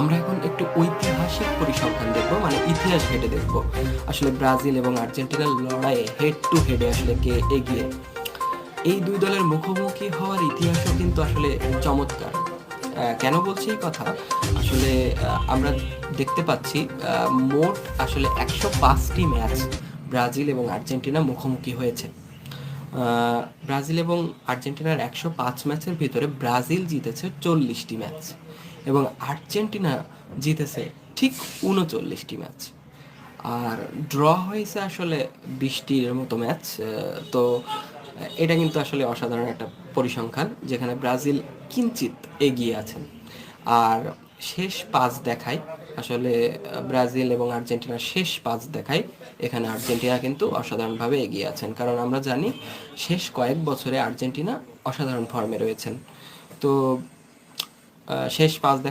আমরা এখন একটু ঐতিহাসিক পরিসংখ্যান দেখব মানে ইতিহাস ঘেটে দেখব। আসলে ব্রাজিল এবং আর্জেন্টিনার লড়াইয়ে হেড টু হেডে আসলে কে এগিয়ে? এই দুই দলের মুখোমুখি হওয়ার ইতিহাসও কিন্তু আসলে চমৎকার। কেন বলছি এই কথা? আসলে আমরা দেখতে পাচ্ছি মোট আসলে একশো পাঁচটি ম্যাচ ব্রাজিল এবং আর্জেন্টিনা মুখোমুখি হয়েছে। ব্রাজিল এবং আর্জেন্টিনার একশো পাঁচ ম্যাচের ভিতরে ব্রাজিল জিতেছে চল্লিশটি ম্যাচ। এবং আর্জেন্টিনা জিতেছে ঠিক উনচল্লিশটি ম্যাচ। আর ড্র হয়েছে আসলে বৃষ্টির মতো ম্যাচ তো এটা কিন্তু আসলে অসাধারণ একটা পরিসংখ্যান যেখানে ব্রাজিল কিঞ্চিত এগিয়ে আছেন। আর শেষ পাঁচ দেখায় আসলে ব্রাজিল এবং আর্জেন্টিনার শেষ পাঁচ দেখায় এখানে আর্জেন্টিনা কিন্তু অসাধারণভাবে এগিয়ে আছেন। কারণ আমরা জানি, শেষ কয়েক বছরে আর্জেন্টিনা অসাধারণ ফর্মে রয়েছেন। তো শেষ পাঁচ দেখা